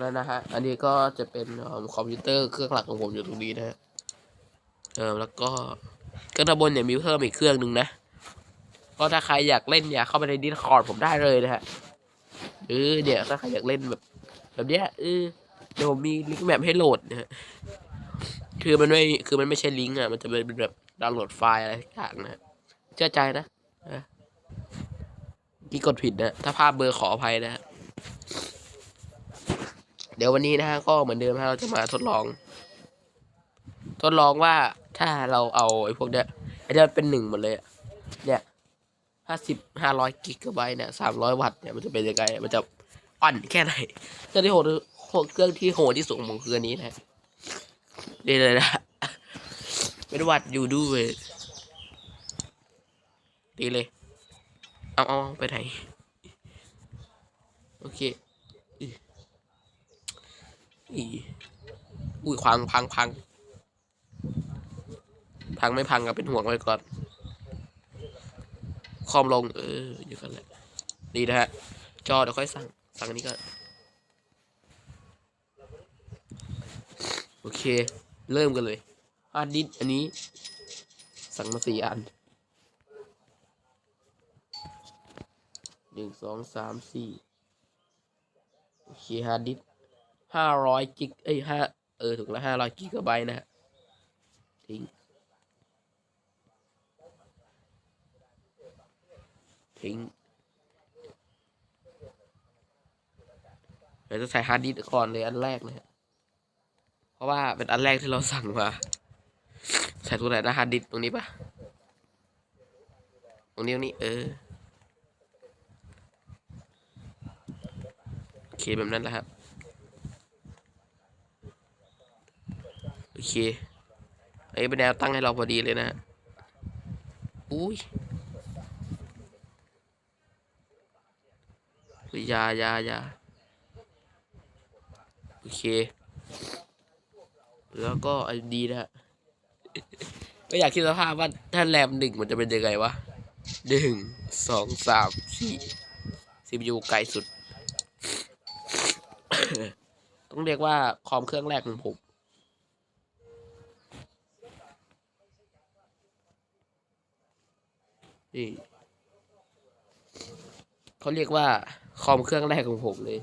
แล้วนะฮะ อันนี้ก็จะเป็นคอมพิวเตอร์เครื่องหลักของผมอยู่ตรงนี้นะฮะเออแล้วก็เครื่องด้าบนเนี่ยมีเพิ่มอีกเครื่องหนึ่งนะ ก็ถ้าใครอยากเล่นอยากเข้าไปในดิสคอร์ดผมได้เลยนะฮะเออเนี่ยถ้าใครอยากเล่นแบบ แบบเนี้ยเออเดี๋ยวผมมีลิงก์แมปให้โหลดนะฮะคือมันไม่คือมันไม่ใช่ลิงก์อะมันจะเป็นแบบดาวน์โหลดไฟล์อะไรสักอย่างนะฮะเชื่อใจนะนะที่กดผิดนะถ้าภาพเบอร์ขออภัยนะฮะ เดี๋ยววันนี้นะฮะก็เหมือนเดิมฮะเราจะมาทดลอง ทดลองว่าถ้าเราเอาไอ้พวกเนี้ยไอ้เนี้ยเป็นหนึ่งหมดเลยเนี่ยห้าสิบห้าร้อยกิกะไบต์เนี่ยสามร้อยวัตต์เนี่ยมันจะเป็นยังไงมันจะอ่อนแค่ไหนเครื่องที่โหดเครื่องที่โหดที่สุดของผมคืออันนี้นะนี่เลยนะเป็นวัตต์อยู่ด้วยดีเลย เอาเอาไปไหน โอเค อีอุ้ยพังพังพังพังไม่พังก็เป็นห่วงไว้ก่อนคอมลง เออ อยู่กันแหละดีนะฮะ จอเดี๋ยวค่อยสั่ง สั่งอันนี้ก็โอเค เริ่มกันเลยฮาร์ดดิสก์อันนี้ สั่งมาสี่อันหนึ่งสองสามสี่โอเคฮาร์ดดิส ห้าร้อยกิกเอ้ยห้าเออถูกแล้วห้าร้อยกิกะไบต์นะฮะทิ้งทิ้งเดี๋ยวจะใส่ฮาร์ดดิสก์ก่อนเลยอันแรกนะฮะเพราะว่าเป็นอันแรกที่เราสั่งมา ใส่ตัวไหนนะฮาร์ดดิสก์ตรงนี้ปะตรงนี้ตรงนี้เออโอเคแบบนั้นแหละครับ โอ เคไอ้เป็นแนวตั้งให้เราพอดีเลยนะอุ้ยยายายาโอเค แล้วก็อันดีนะฮะก็อยากคิดสภาพว่าถ้าแรมหนึ่งมันจะเป็นยังไงวะหนึ่งสองสามสี่ซีพียูไกลสุด ต้องเรียกว่าคอมเครื่องแรกของผม นี่เขาเรียกว่าคอมเครื่องแรกของผมเลย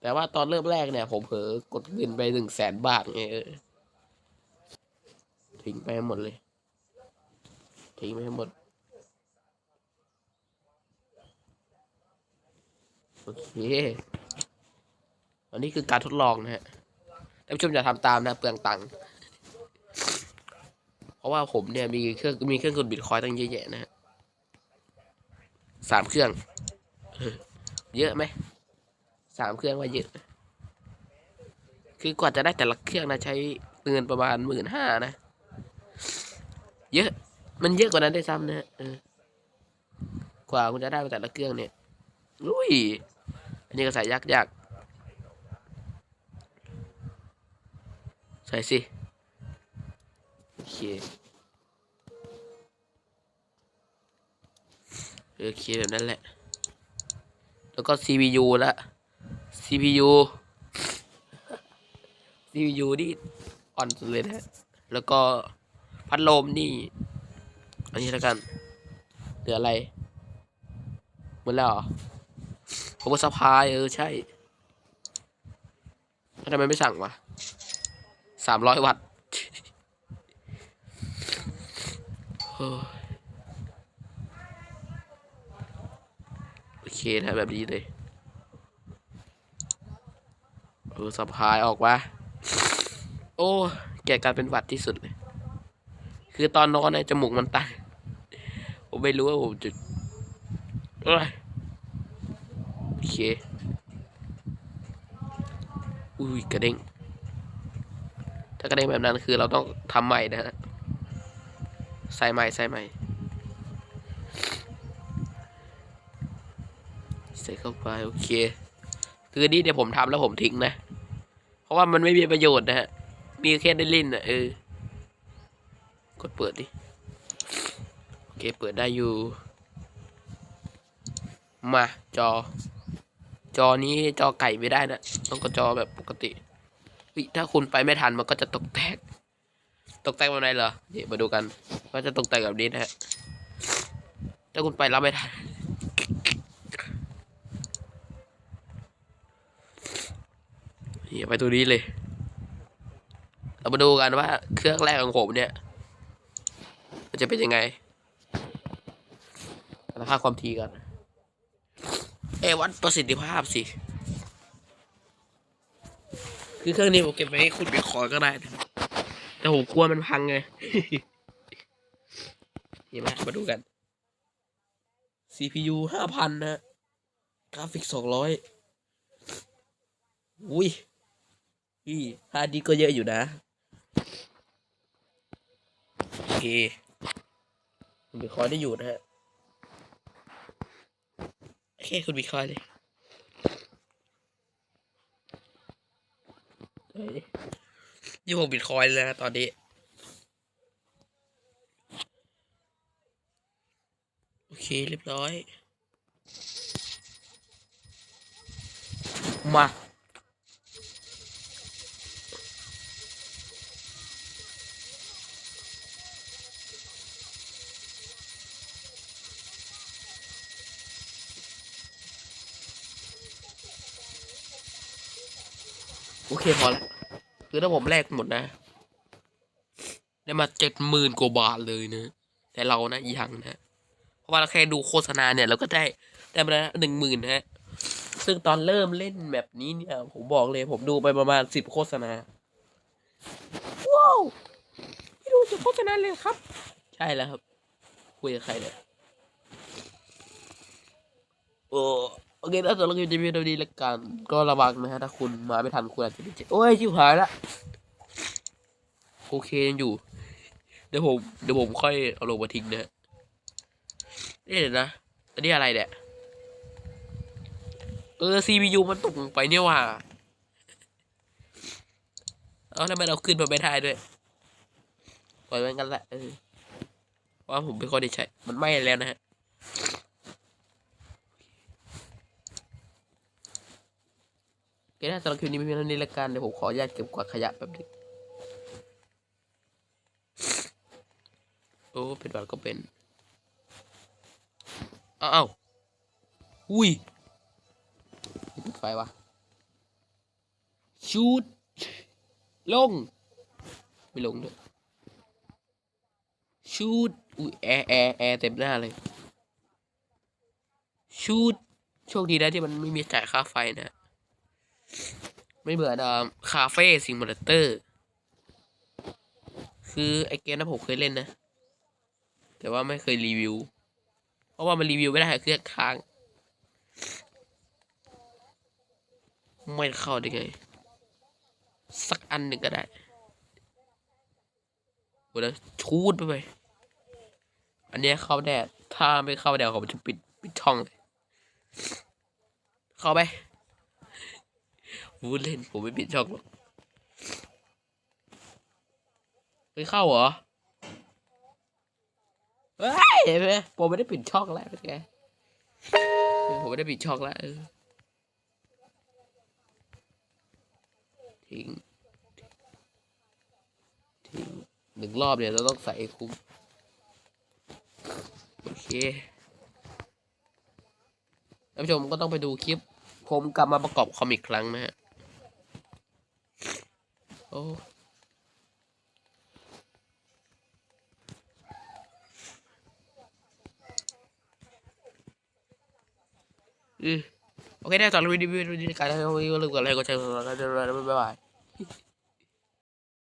แต่ว่าตอนเริ่มแรกเนี่ย ผมเผลอกดเงินไปหนึ่งแสนบาทไงทิ้งไปหมดเลย ทิ้งไปให้หมด โอเค อันนี้คือการทดลองนะฮะท่านผู้ชมอย่าทำตามนะเปลืองตังค์ เพราะว่าผมเนี่ยมีเครื่องมีเครื่องกดบิตคอยตั้งเยอะแยะนะฮะสามเครื่อง เยอะไหมสามเครื่องว่าเยอะ คือกว่าจะได้แต่ละเครื่องนะใช้เงินประมาณหมื่นห้านะ เยอะ มันเยอะกว่านั้นได้ซ้ำนะกว่าคุณจะได้มาแต่ละเครื่องเนี่ยลุยอันนี้ก็ใส่ยากยากใส่สิ เคโอเคแบบนั้นแหละ แล้วก็ CPU ละ CPU CPU นี่อ่อนสุดเลยนะ แล้วก็พัดลมนี่ อันนี้แล้วกัน เหลืออะไรหมดแล้วเหรอผมว่าสปายเออ ใช่แล้วทำไมไม่สั่งวะสามร้อยวัตต์ โอเคนะแบบนี้เลยเออสะพายออกมาโอ้ แกการเป็นหวัดที่สุดเลย คือตอนนอนในจมูกมันตันผมไม่รู้ว่าผมจะเอ้ยโอเค อุ้ยกระเด้งถ้ากระเด้งแบบนั้นคือเราต้องทำใหม่นะฮะ ใส่ใหม่ใส่ใหม่ใส่เข้าไปโอเค คือนี่เดี๋ยวผมทำแล้วผมทิ้งนะ เพราะว่ามันไม่มีประโยชน์นะฮะ มีแค่ได้เล่นนะเออ กดเปิดดิ โอเคเปิดได้อยู่ มาจอ จอนี้จอไก่ไม่ได้นะ ต้องกดจอแบบปกติถ้าคุณไปไม่ทันมันก็จะตกแตก ตกแตกแบบไหนเหรอ เดี๋ยวมาดูกัน ว่าจะตกแตกแบบนี้นะฮะถ้าคุณไปรับไม่ทันอย่ไปตัวนี้เลย เรามาดูกันว่าเครื่องแรกของผมเนี่ย มันจะเป็นยังไงราคาความถี่กัน เอวัดประสิทธิภาพสิ คือเครื่องนี้ผมเก็บไว้ให้คุณไปขอก็ได้ แต่ผมกลัวมันพังไง นี่มามาดูกัน CPU ห้าพันนะ กราฟิกสองร้อยอุ้ยพี่ฮาร์ดดิสก็เยอะอยู่นะ โอเคคุณบิคอยได้อยู่นะฮะ โอเค คุณบิคอยเลยยี่หกบิตคอยน์เลยนะตอนนี้ โอเคเรียบร้อย มาโอเค พอแล้วคือถ้าผมแลกหมดนะ ได้มาเจ็ดหมื่นกว่าบาทเลยนะ แต่เรานะยังนะ เพราะว่าเราแค่ดูโฆษณาเนี่ยเราก็ได้ได้มาแล้วหนึ่งหมื่นนะฮะ ซึ่งตอนเริ่มเล่นแบบนี้เนี่ยผมบอกเลยผมดูไปประมาณสิบโฆษณา ว้าวไม่ดูสิโฆษณาเลยครับ ใช่แล้วครับ คุยกับใครเนี่ยโอ้โอเคถ้าสำหรับคลิปจะมีวิดีโอนี้ละกัน ก็ระวังนะฮะ ถ้าคุณมาไม่ทันคุณอาจจะได้เจ็บโอ้ย ชิวหายละ โอเคยังอยู่ เดี๋ยวผม เดี๋ยวผมค่อยเอาลงมาทิ้งนะฮะนี่ เดี๋ยวนะอันนี้อะไรเนี่ยเออ CPU มันตกลงไปเนี่ยว่ะเอาทำไมเราขึ้นมาไม่ได้ด้วยปล่อยไว้กันแหละเออเพราะว่าผมไม่ค่อยได้ใช้ มันไหม้แล้วนะฮะโอเคนะสำหรับคลิปนี้ไม่มีเท่านี้ละกันเดี๋ยวผมขออนุญาตเก็บกวาดขยะแป๊บนึงโอ้เป็นบัตรก็เป็น อ้าวอุ้ยปิดไฟวะชูดลง ไม่ลงด้วยชูดอุ้ยแอร์แอร์แอร์เต็มหน้าเลยชูดโชคดีนะที่มันไม่มีจ่ายค่าไฟนะ ไม่เหมือนอ่าคาเฟ่ซิมูเลเตอร์ คือไอเกมนั้นผมเคยเล่นนะ แต่ว่าไม่เคยรีวิวเพ ราะว่ามันรีวิวไม่ได้เครื่องค้างไม่เข้าได้ไง สักอันหนึ่งก็ได้โหแล้วชูดไปไป อันนี้เข้าแดด ถ้าไม่เข้าแดดผมจะปิดปิดช่องเลย เข้าไปพูดเล่นผมไม่ปิดช่องหรอกไม่เข้าเหรอ เห็นไหมผมไม่ได้ปิดช่องแล้วเป็นไงผมไม่ได้ปิดช่องแล้วทิ้งทิ้งหนึ่งรอบเนี่ยเราต้องใส่คุ้มโอเคท่านผู้ชมก็ต้องไปดูคลิป ผมกลับมาประกอบคอมอีกครั้งนะฮะโอ้ โอเคได้ตอนรีวิวรีวิวการให้เราเลือกอะไรก็ใช้แล้วก็จะบ๊ายบาย